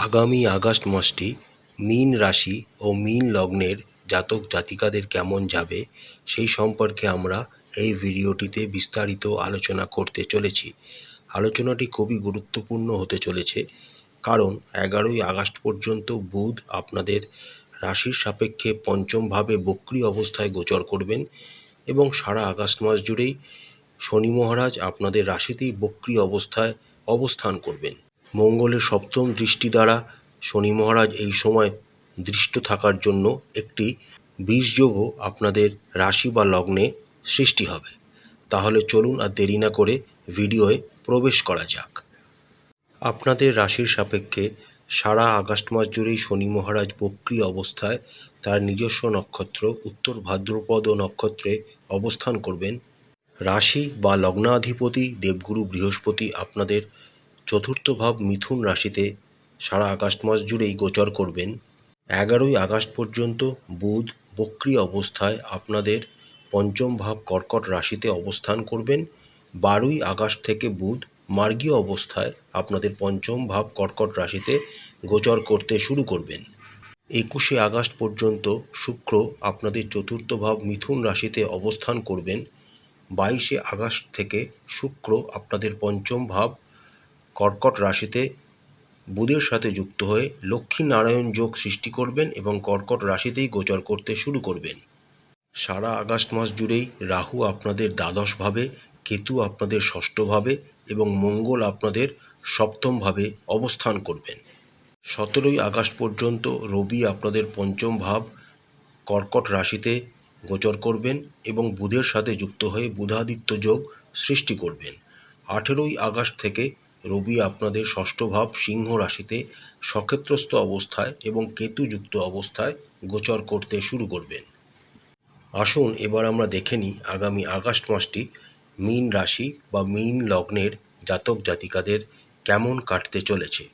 আগামী আগস্ট মাসটি মীন রাশি ও মীন লগ্নের জাতক জাতিকাদের কেমন যাবে সেই সম্পর্কে আমরা এই ভিডিওটিতে বিস্তারিত আলোচনা করতে চলেছি। আলোচনাটি খুবই গুরুত্বপূর্ণ হতে চলেছে, কারণ এগারোই আগস্ট পর্যন্ত বুধ আপনাদের রাশির সাপেক্ষে পঞ্চমভাবে বক্রি অবস্থায় গোচর করবেন এবং সারা আগস্ট মাস জুড়েই শনি মহারাজ আপনাদের রাশিতেই বক্রি অবস্থায় অবস্থান করবেন। মঙ্গলের সপ্তম দৃষ্টি দ্বারা শনি মহারাজ এই সময় দৃষ্ট থাকার জন্য একটি বীজযোগও আপনাদের রাশি বা লগ্নে সৃষ্টি হবে। তাহলে চলুন আর দেরি না করে ভিডিওয়ে প্রবেশ করা যাক। আপনাদের রাশির সাপেক্ষে সারা আগস্ট মাস জুড়েই শনি মহারাজ বক্রি অবস্থায় তার নিজস্ব নক্ষত্র, উত্তর ভাদ্রপদ নক্ষত্রে অবস্থান করবেন। রাশি বা লগ্নাধিপতি, দেবগুরু, বৃহস্পতি আপনাদের চতুর্থ ভাব মিথুন রাশিতে সারা আগস্ট মাস জুড়েই গোচর করবেন। এগারোই আগস্ট পর্যন্ত বুধ বক্রি অবস্থায় আপনাদের পঞ্চম ভাব কর্কট রাশিতে অবস্থান করবেন। বারোই আগস্ট থেকে বুধ মার্গীয় অবস্থায় আপনাদের পঞ্চম ভাব কর্কট রাশিতে গোচর করতে শুরু করবেন। একুশে আগস্ট পর্যন্ত শুক্র আপনাদের চতুর্থ ভাব মিথুন রাশিতে অবস্থান করবেন। বাইশে আগস্ট থেকে শুক্র আপনাদের পঞ্চম ভাব কর্কট রাশিতে বুধের সাথে যুক্ত হয়ে লক্ষ্মী নারায়ণ যোগ সৃষ্টি করবেন এবং কর্কট রাশিতেই গোচর করতে শুরু করবেন। সারা আগস্ট মাস জুড়েই রাহু আপনাদের দ্বাদশভাবে কেতু আপনাদের ষষ্ঠভাবে এবং মঙ্গল আপনাদের সপ্তমভাবে অবস্থান করবেন। সতেরোই আগস্ট পর্যন্ত রবি আপনাদের পঞ্চম ভাব কর্কট রাশিতে গোচর করবেন এবং বুধের সাথে যুক্ত হয়ে বুধাদিত্য যোগ সৃষ্টি করবেন। আঠেরোই আগস্ট থেকে রবি আপনাদের ষষ্ঠ ভাব সিংহ রাশিতে সক্ষেত্রস্থ অবস্থায় এবং কেতুযুক্ত অবস্থায় গোচর করতে শুরু করবেন। আসুন এবার আমরা দেখে নিই আগামী আগস্ট মাসটি মীন রাশি বা মীন লগ্নের জাতক জাতিকাদের কেমন কাটতে চলেছে।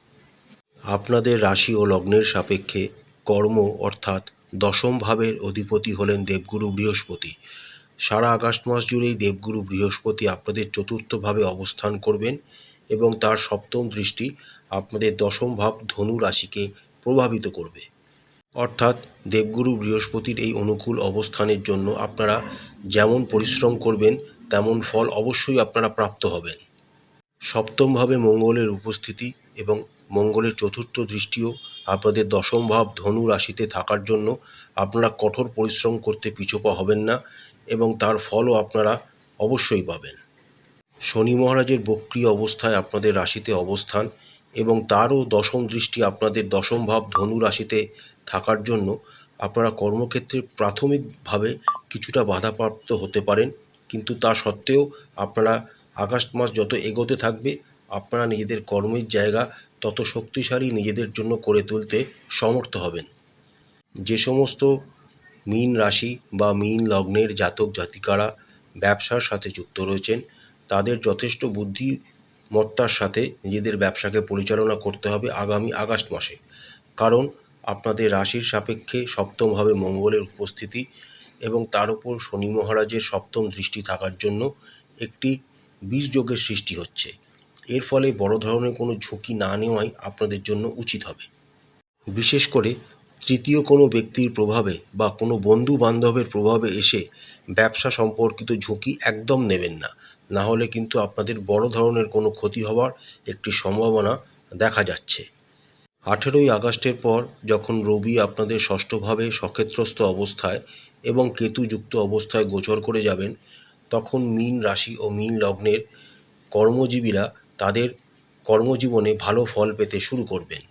আপনাদের রাশি ও লগ্নের সাপেক্ষে কর্ম অর্থাৎ দশম ভাবের অধিপতি হলেন দেবগুরু বৃহস্পতি। সারা আগস্ট মাস জুড়েই দেবগুরু বৃহস্পতি আপনাদের চতুর্থভাবে অবস্থান করবেন এবং তার সপ্তম দৃষ্টি আপনাদের দশম ভাব ধনু রাশিকে প্রভাবিত করবে। অর্থাৎ দেবগুরু বৃহস্পতির এই অনুকূল অবস্থানের জন্য আপনারা যেমন পরিশ্রম করবেন, তেমন ফল অবশ্যই আপনারা প্রাপ্ত হবেন। সপ্তমভাবে মঙ্গলের উপস্থিতি এবং মঙ্গলের চতুর্থ দৃষ্টিও আপনাদের দশম ভাব ধনু রাশিতে থাকার জন্য আপনারা কঠোর পরিশ্রম করতে পিছপা হবেন না এবং তার ফলও আপনারা অবশ্যই পাবেন। শনি মহারাজের বক্রি অবস্থায় আপনাদের রাশিতে অবস্থান এবং তারও দশম দৃষ্টি আপনাদের দশম ভাব ধনু রাশিতে থাকার জন্য আপনারা কর্মক্ষেত্রে প্রাথমিকভাবে কিছুটা বাধাপ্রাপ্ত হতে পারেন। কিন্তু তা সত্ত্বেও আপনারা আগস্ট মাস যত এগোতে থাকবে, আপনারা নিজেদের কর্মের জায়গা তত শক্তিশালী নিজেদের জন্য করে তুলতে সমর্থ হবেন। যে সমস্ত মীন রাশি বা মীন লগ্নের জাতক জাতিকারা ব্যবসার সাথে যুক্ত রয়েছেন তাদের যথেষ্ট বুদ্ধিমত্তার সাথে নিজেদের ব্যবসাকে পরিচালনা করতে হবে আগামী আগস্ট মাসে। কারণ, আপনাদের রাশির সাপেক্ষে সপ্তম সপ্তমভাবে মঙ্গলের উপস্থিতি এবং তার উপর শনি মহারাজের সপ্তম দৃষ্টি থাকার জন্য একটি বীজযোগের সৃষ্টি হচ্ছে। এর ফলে বড় ধরনের কোনো ঝুঁকি না নেওয়াই আপনাদের জন্য উচিত হবে। বিশেষ করে তৃতীয় কোনো ব্যক্তির প্রভাবে বা কোনো বন্ধু বান্ধবের প্রভাবে এসে ব্যবসা সম্পর্কিত ঝুঁকি একদম নেবেন না। না হলে কিন্তু আপনাদের বড় ধরনের কোনো ক্ষতি হওয়ার একটি সম্ভাবনা দেখা যাচ্ছে। আঠেরোই আগস্টের পর যখন রবি আপনাদের ষষ্ঠভাবে সক্ষেত্রস্থ অবস্থায় এবং কেতুযুক্ত অবস্থায় গোচর করে যাবেন, তখন মীন রাশি ও মীন লগ্নের কর্মজীবীরা তাদের কর্মজীবনে ভালো ফল পেতে শুরু করবেন।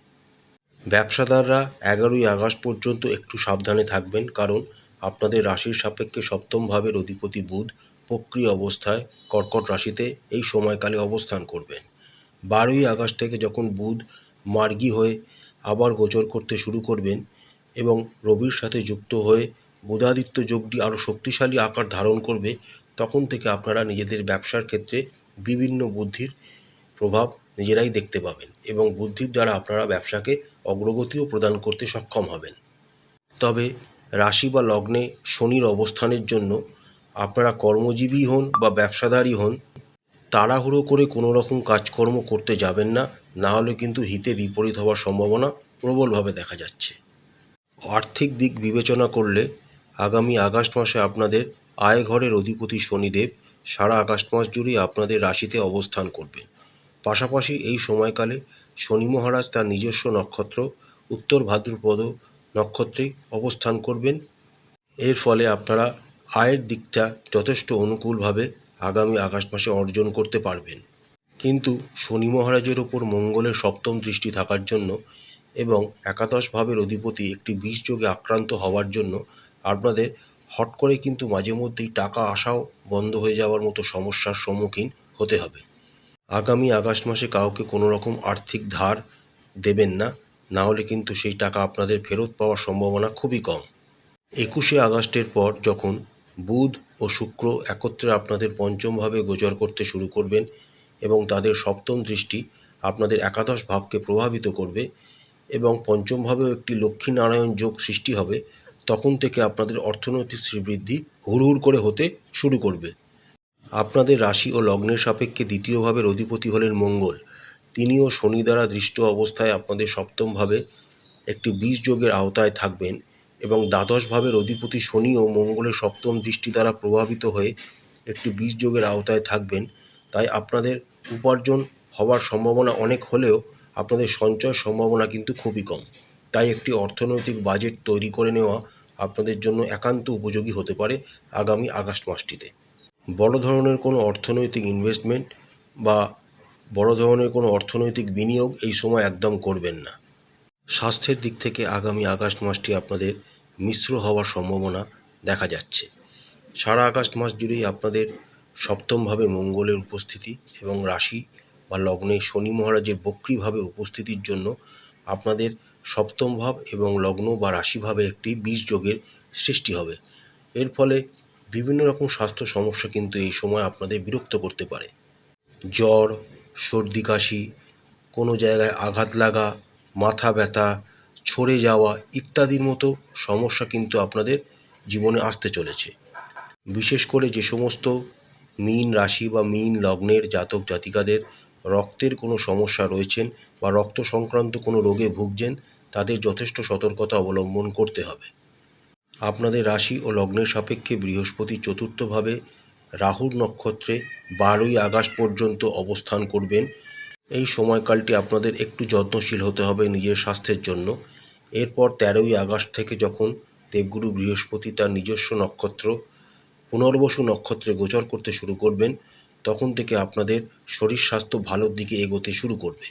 ব্যবসাদাররা এগারোই আগস্ট পর্যন্ত একটু সাবধানে থাকবেন কারণ আপনাদের রাশির সাপেক্ষে সপ্তম ভাবের অধিপতি বুধ প্রক্রিয় অবস্থায় কর্কট রাশিতে এই সময়কালে অবস্থান করবেন। বারোই আগস্ট থেকে যখন বুধ মার্গী হয়ে আবার গোচর করতে শুরু করবেন এবং রবির সাথে যুক্ত হয়ে বুধাদিত্য যোগটি আরও শক্তিশালী আকার ধারণ করবে, তখন থেকে আপনারা নিজেদের ব্যবসার ক্ষেত্রে বিভিন্ন বুদ্ধির প্রভাব নিজেরাই দেখতে পাবেন এবং বুদ্ধির দ্বারা আপনারা ব্যবসাকে অগ্রগতিও প্রদান করতে সক্ষম হবেন। তবে রাশি বা লগ্নে শনির অবস্থানের জন্য আপনারা কর্মজীবী হন বা ব্যবসাদারী হন, তাড়াহুড়ো করে কোনো রকম কাজকর্ম করতে যাবেন না না হলে কিন্তু হিতে বিপরীত হওয়ার সম্ভাবনা প্রবলভাবে দেখা যাচ্ছে। আর্থিক দিক বিবেচনা করলে আগামী আগস্ট মাসে আপনাদের আয় ঘরের অধিপতি শনিদেব সারা আগস্ট মাস জুড়েই আপনাদের রাশিতে অবস্থান করবেন। পাশাপাশি এই সময়কালে শনি মহারাজ তার নিজস্ব নক্ষত্র, উত্তর ভাদ্রপদ নক্ষত্রে অবস্থান করবেন। এর ফলে আপনারা আয়ের দিকটা যথেষ্ট অনুকূলভাবে আগামী আগস্ট মাসে অর্জন করতে পারবেন। কিন্তু শনি মহারাজের ওপর মঙ্গলের সপ্তম দৃষ্টি থাকার জন্য এবং একাদশ ভাবের অধিপতি একটি বিষ যোগে আক্রান্ত হওয়ার জন্য আপনাদের হট করে কিন্তু মাঝে মধ্যেই টাকা আসাও বন্ধ হয়ে যাওয়ার মতো সমস্যার সম্মুখীন হতে হবে। আগামী আগস্ট মাসে কাউকে কোনো রকম আর্থিক ধার দেবেন না না হলে কিন্তু সেই টাকা আপনাদের ফেরত পাওয়ার সম্ভাবনা খুবই কম। একুশে আগস্টের পর যখন বুধ ও শুক্র একত্রে আপনাদের পঞ্চমভাবে গোচর করতে শুরু করবেন এবং তাদের সপ্তম দৃষ্টি আপনাদের একাদশ ভাবকে প্রভাবিত করবে এবং পঞ্চমভাবেও একটি লক্ষ্মীনারায়ণ যোগ সৃষ্টি হবে, তখন থেকে আপনাদের অর্থনৈতিক শ্রীবৃদ্ধি হুড়হুড় করে হতে শুরু করবে। আপনাদের রাশি ও লগ্নের সাপেক্ষে দ্বিতীয় ভাবের অধিপতি হলেন মঙ্গল। তিনিও শনি দ্বারা দৃষ্ট অবস্থায় আপনাদের সপ্তমভাবে একটি বীজ যোগের আওতায় থাকবেন এবং দ্বাদশ ভাবের অধিপতি শনি ও মঙ্গলের সপ্তম দৃষ্টি দ্বারা প্রভাবিত হয়ে একটি বীজ যোগের আওতায় থাকবেন। তাই আপনাদের উপার্জন হওয়ার সম্ভাবনা অনেক হলেও আপনাদের সঞ্চয় সম্ভাবনা কিন্তু খুবই কম। তাই একটি অর্থনৈতিক বাজেট তৈরি করে নেওয়া আপনাদের জন্য একান্ত উপযোগী হতে পারে আগামী আগস্ট মাসটিতে। বড় ধরনের কোনো অর্থনৈতিক ইনভেস্টমেন্ট বা বড় ধরনের কোনো অর্থনৈতিক বিনিয়োগ এই সময় একদম করবেন না। স্বাস্থ্যের দিক থেকে আগামী আগস্ট মাসটি আপনাদের মিশ্র হওয়ার সম্ভাবনা দেখা যাচ্ছে। সারা আগস্ট মাস জুড়েই আপনাদের সপ্তমভাবে মঙ্গলের উপস্থিতি এবং রাশি বা লগ্নে শনি মহারাজের বক্রিভাবে উপস্থিতির জন্য আপনাদের সপ্তম ভাব এবং লগ্ন বা রাশিভাবে একটি বীজ যোগের সৃষ্টি হবে। এর ফলে বিভিন্ন রকম স্বাস্থ্য সমস্যা কিন্তু এই সময় আপনাদের বিরক্ত করতে পারে। জ্বর, সর্দি কাশি, কোনো জায়গায় আঘাত লাগা, মাথা ব্যথা, ছড়ে যাওয়া ইত্যাদির মতো সমস্যা কিন্তু আপনাদের জীবনে আসতে চলেছে। বিশেষ করে যে সমস্ত মীন রাশি বা মীন লগ্নের জাতক জাতিকাদের রক্তের কোনো সমস্যা রয়েছেন বা রক্ত সংক্রান্ত কোনো রোগে ভুগছেন, তাদের যথেষ্ট সতর্কতা অবলম্বন করতে হবে। আপনাদের রাশি ও লগ্নের সাপেক্ষে বৃহস্পতি চতুর্থভাবে রাহুর নক্ষত্রে বারোই আগস্ট পর্যন্ত অবস্থান করবেন। এই সময়কালটি আপনাদের একটু যত্নশীল হতে হবে নিজের স্বাস্থ্যের জন্য। এরপর তেরোই আগস্ট থেকে যখন দেবগুরু বৃহস্পতি তার নিজস্ব নক্ষত্র, পুনর্বসু নক্ষত্রে গোচর করতে শুরু করবেন, তখন থেকে আপনাদের শরীর স্বাস্থ্য ভালোর দিকে এগোতে শুরু করবে।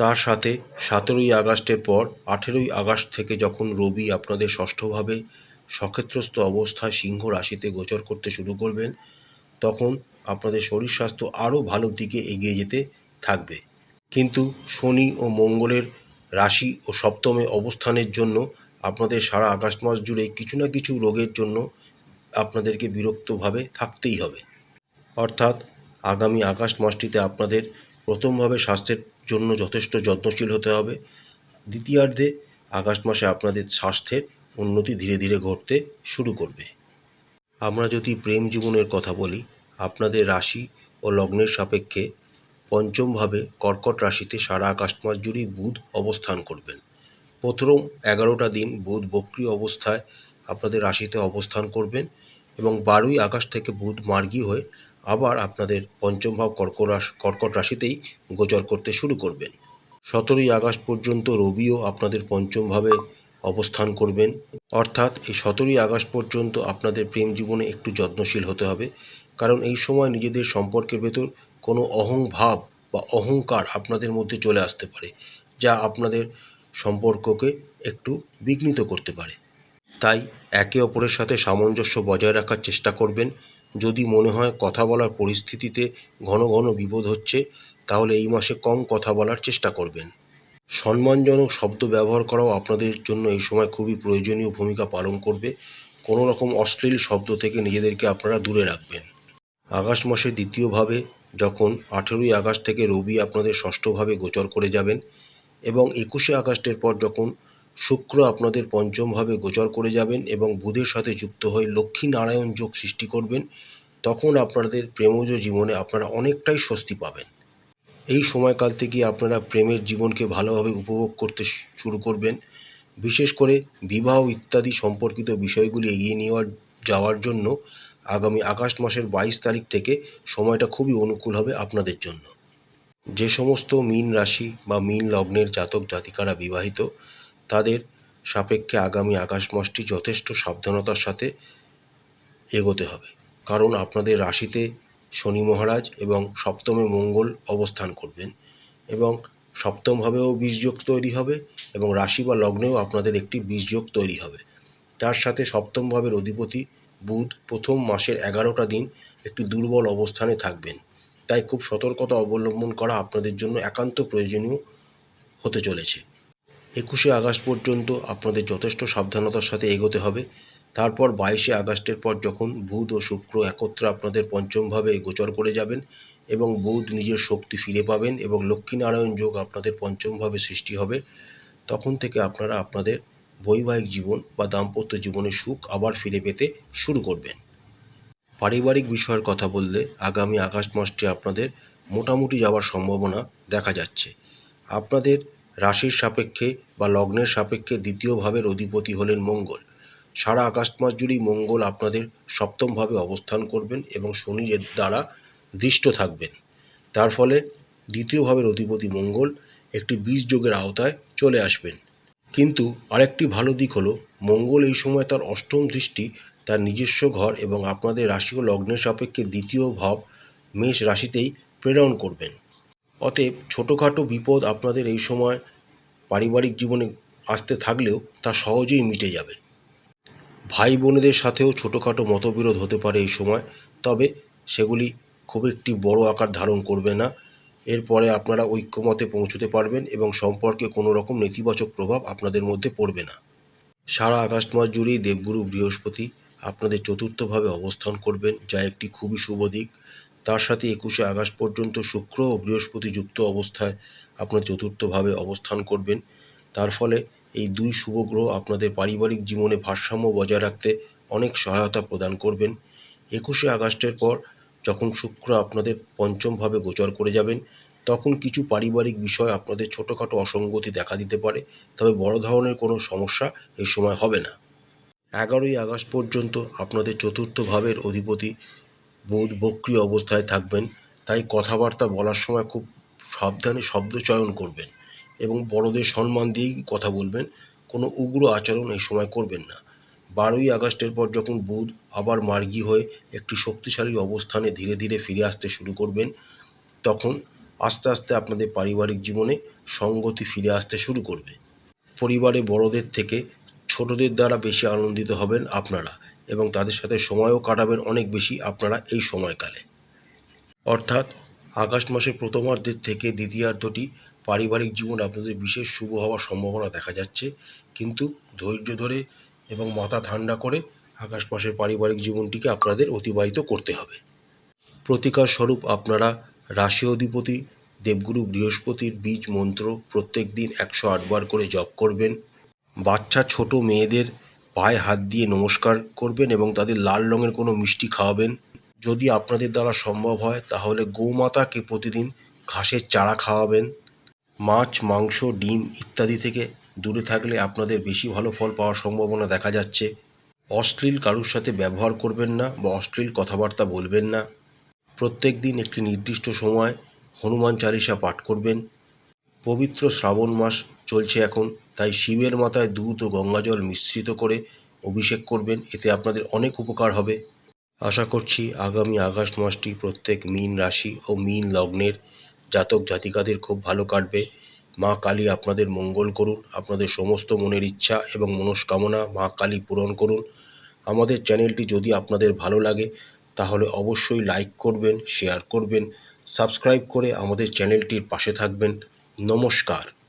তার সাথে সতেরোই আগস্টের পর আঠেরোই আগস্ট থেকে যখন রবি আপনাদের ষষ্ঠভাবে সক্ষেত্রস্থ অবস্থায় সিংহ রাশিতে গোচর করতে শুরু করবেন, তখন আপনাদের শরীর স্বাস্থ্য আরও ভালোর দিকে এগিয়ে যেতে থাকবে। কিন্তু শনি ও মঙ্গলের রাশি ও সপ্তমে অবস্থানের জন্য আপনাদের সারা আগস্ট মাস জুড়ে কিছু না কিছু রোগের জন্য আপনাদেরকে বিরক্তভাবে থাকতেই হবে। অর্থাৎ আগামী আগস্ট মাসটিতে আপনাদের প্রথমভাবে স্বাস্থ্যের জন্য যথেষ্ট যত্নশীল হতে হবে। দ্বিতীয়ার্ধে আগস্ট মাসে আপনাদের স্বাস্থ্যের উন্নতি ধীরে ধীরে ঘটতে শুরু করবে। আমরা যদি প্রেম জীবনের কথা বলি, আপনাদের রাশি ও লগ্নের সাপেক্ষে পঞ্চমভাবে কর্কট রাশিতে সারা আগস্ট মাস জুড়েই বুধ অবস্থান করবেন। প্রথম এগারোটা দিন বুধ বক্রি অবস্থায় আপনাদের রাশিতে অবস্থান করবেন এবং বারোই আগস্ট থেকে বুধ মার্গী হয়ে আবার আপনাদের পঞ্চম ভাব কর্কট কর্কট রাশিতেই গোচর করতে শুরু করবেন। সতেরোই আগস্ট পর্যন্ত রবিও আপনাদের পঞ্চমভাবে অবস্থান করবেন। অর্থাৎ এই সতেরোই আগস্ট পর্যন্ত আপনাদের প্রেম জীবনে একটু যত্নশীল হতে হবে। কারণ এই সময় নিজেদের সম্পর্কের ভেতর কোনো অহং ভাব বা অহংকার আপনাদের মধ্যে চলে আসতে পারে, যা আপনাদের সম্পর্ককে একটু বিঘ্নিত করতে পারে। তাই একে অপরের সাথে সামঞ্জস্য বজায় রাখার চেষ্টা করবেন। যদি মনে হয় কথা বলার পরিস্থিতিতে ঘন ঘন বিপদ হচ্ছে, তাহলে এই মাসে কম কথা বলার চেষ্টা করবেন। সম্মানজনক শব্দ ব্যবহার করাও আপনাদের জন্য এই সময় খুবই প্রয়োজনীয় ভূমিকা পালন করবে। কোনো রকম অশ্লীল শব্দ থেকে নিজেদেরকে আপনারা দূরে রাখবেন। আগস্ট মাসের দ্বিতীয়ভাবে যখন আঠেরোই আগস্ট থেকে রবি আপনাদের ষষ্ঠভাবে গোচর করে যাবেন এবং একুশে আগস্টের পর যখন শুক্র আপনাদের পঞ্চমভাবে গোচর করে যাবেন এবং বুধের সাথে যুক্ত হয়ে লক্ষ্মী নারায়ণ যোগ সৃষ্টি করবেন, তখন আপনাদের প্রেমজ জীবনে আপনারা অনেকটাই স্বস্তি পাবেন। এই সময়কাল থেকে আপনারা প্রেমের জীবনকে ভালোভাবে উপভোগ করতে শুরু করবেন। বিশেষ করে বিবাহ ইত্যাদি সম্পর্কিত বিষয়গুলি এগিয়ে নেওয়ার, যাওয়ার জন্য আগামী আগস্ট মাসের বাইশ তারিখ থেকে সময়টা খুবই অনুকূল হবে আপনাদের জন্য। যে সমস্ত মীন রাশি বা মীন লগ্নের জাতক জাতিকারা বিবাহিত তাদের সাপেক্ষে আগামী আগস্ট মাসটি যথেষ্ট সাবধানতার সাথে এগোতে হবে। কারণ আপনাদের রাশিতে শনি মহারাজ এবং সপ্তমে মঙ্গল অবস্থান করবেন এবং সপ্তমভাবেও বীজযোগ তৈরি হবে এবং রাশি বা লগ্নেও আপনাদের একটি বীজযোগ তৈরি হবে। তার সাথে সপ্তম ভাবের অধিপতি বুধ প্রথম মাসের এগারোটা দিন একটি দুর্বল অবস্থানে থাকবেন। তাই খুব সতর্কতা অবলম্বন করা আপনাদের জন্য একান্ত প্রয়োজনীয় হতে চলেছে। একুশে আগস্ট পর্যন্ত আপনাদের যথেষ্ট সাবধানতার সাথে এগোতে হবে। তারপর বাইশে আগস্টের পর যখন বুধ ও শুক্র একত্রে আপনাদের পঞ্চমভাবে গোচর করে যাবেন এবং বুধ নিজের শক্তি ফিরে পাবেন এবং লক্ষ্মীনারায়ণ যোগ আপনাদের পঞ্চমভাবে সৃষ্টি হবে, তখন থেকে আপনারা আপনাদের বৈবাহিক জীবন বা দাম্পত্য জীবনের সুখ আবার ফিরে পেতে শুরু করবেন। পারিবারিক বিষয়ের কথা বললে আগামী আগস্ট মাসটি আপনাদের মোটামুটি যাওয়ার সম্ভাবনা দেখা যাচ্ছে। আপনাদের রাশির সাপেক্ষে বা লগ্নের সাপেক্ষে দ্বিতীয় ভাবের অধিপতি হলেন মঙ্গল। সারা আগস্ট মাস জুড়েই মঙ্গল আপনাদের সপ্তমভাবে অবস্থান করবেন এবং শনি এর দ্বারা দৃষ্ট থাকবেন। তার ফলে দ্বিতীয় ভাবের অধিপতি মঙ্গল একটি বীজ যোগের আওতায় চলে আসবেন। কিন্তু আরেকটি ভালো দিক হলো, মঙ্গল এই সময় তার অষ্টম দৃষ্টি, তার নিজস্ব ঘর এবং আপনাদের রাশি ও লগ্নের সাপেক্ষে দ্বিতীয় ভাব মেষ রাশিতেই প্রেরণ করবেন। অতএব ছোটোখাটো বিপদ আপনাদের এই সময় পারিবারিক জীবনে আসতে থাকলেও তা সহজেই মিটে যাবে। ভাই বোনেদের সাথেও ছোটোখাটো মতবিরোধ হতে পারে এই সময়, তবে সেগুলি খুব একটি বড় আকার ধারণ করবে না। এরপরে আপনারা ঐক্যমতে পৌঁছতে পারবেন এবং সম্পর্কে কোনো রকম নেতিবাচক প্রভাব আপনাদের মধ্যে পড়বে না। সারা আগস্ট মাস জুড়েই দেবগুরু বৃহস্পতি আপনাদের চতুর্থভাবে অবস্থান করবেন, যা একটি খুবই শুভ দিক। তার সাথে একুশে আগস্ট পর্যন্ত শুক্র ও বৃহস্পতি যুক্ত অবস্থায় আপনার চতুর্থভাবে অবস্থান করবেন। তার ফলে এই দুই শুভ গ্রহ আপনাদের পারিবারিক জীবনে ভারসাম্য বজায় রাখতে অনেক সহায়তা প্রদান করবেন। একুশে আগস্টের পর যখন শুক্র আপনাদের পঞ্চমভাবে গোচর করে যাবেন, তখন কিছু পারিবারিক বিষয় আপনাদের ছোটোখাটো অসঙ্গতি দেখা দিতে পারে। তবে বড় ধরনের কোনো সমস্যা এই সময় হবে না। এগারোই আগস্ট পর্যন্ত আপনাদের চতুর্থ ভাবের অধিপতি বুধ বক্রী অবস্থায় থাকবেন, তাই কথাবার্তা বলার সময় খুব সাবধানে শব্দ চয়ন করবেন এবং বড়দের সম্মান দিয়েই কথা বলবেন। কোনো উগ্র আচরণ এই সময় করবেন না। বারোই আগস্টের পর যখন বুধ আবার মার্গী হয়ে একটি শক্তিশালী অবস্থানে ধীরে ধীরে ফিরে আসতে শুরু করবেন, তখন আস্তে আস্তে আপনাদের পারিবারিক জীবনে সঙ্গতি ফিরে আসতে শুরু করবে। পরিবারে বড়দের থেকে ছোটদের দ্বারা বেশি আনন্দিত হবেন আপনারা। এবং তাদের সাথে সময়ও কাটাবেন অনেক বেশি আপনারা এই সময়কালে। অর্থাৎ আগস্ট মাসের প্রথমার্ধের থেকে দ্বিতীয়ার্ধটি পারিবারিক জীবন আপনাদের বিশেষ শুভ হওয়ার সম্ভাবনা দেখা যাচ্ছে। কিন্তু ধৈর্য ধরে এবং মাথা ঠান্ডা করে আগস্ট মাসের পারিবারিক জীবনটিকে আপনাদের অতিবাহিত করতে হবে। প্রতিকার স্বরূপ আপনারা রাশি অধিপতি, দেবগুরু বৃহস্পতির বীজ মন্ত্র প্রত্যেক দিন একশো আটবার করে জপ করবেন। বাচ্চা ছোট মেয়েদের পায়ে হাত দিয়ে নমস্কার করবেন এবং তাদের লাল রঙের কোনো মিষ্টি খাওয়াবেন। যদি আপনাদের দ্বারা সম্ভব হয়, তাহলে গোমাতাকে প্রতিদিন ঘাসের চারা খাওয়াবেন। মাছ, মাংস, ডিম ইত্যাদি থেকে দূরে থাকলে আপনাদের বেশি ভালো ফল পাওয়ার সম্ভাবনা দেখা যাচ্ছে। অশ্লীল কারুর সাথে ব্যবহার করবেন না বা অশ্লীল কথাবার্তা বলবেন না। প্রত্যেক দিন একটি নির্দিষ্ট সময় হনুমান চালিসা পাঠ করবেন। পবিত্র শ্রাবণ মাস চলছে এখন, তাই শিবের মাথায় দুধ ও গঙ্গাজল মিশ্রিত করে অভিষেক করবেন, এতে আপনাদের অনেক উপকার হবে। আশা করছি আগামী আগস্ট মাসটি প্রত্যেক মীন রাশি ও মীন লগ্নের জাতক জাতিকাদের খুব ভালো কাটবে। মা কালী আপনাদের মঙ্গল করুন, আপনাদের সমস্ত মনের ইচ্ছা এবং মনস্কামনা মা কালী পূরণ করুন। আমাদের চ্যানেলটি যদি আপনাদের ভালো লাগে, তাহলে অবশ্যই লাইক করবেন, শেয়ার করবেন, সাবস্ক্রাইব করে আমাদের চ্যানেলটির পাশে থাকবেন। নমস্কার।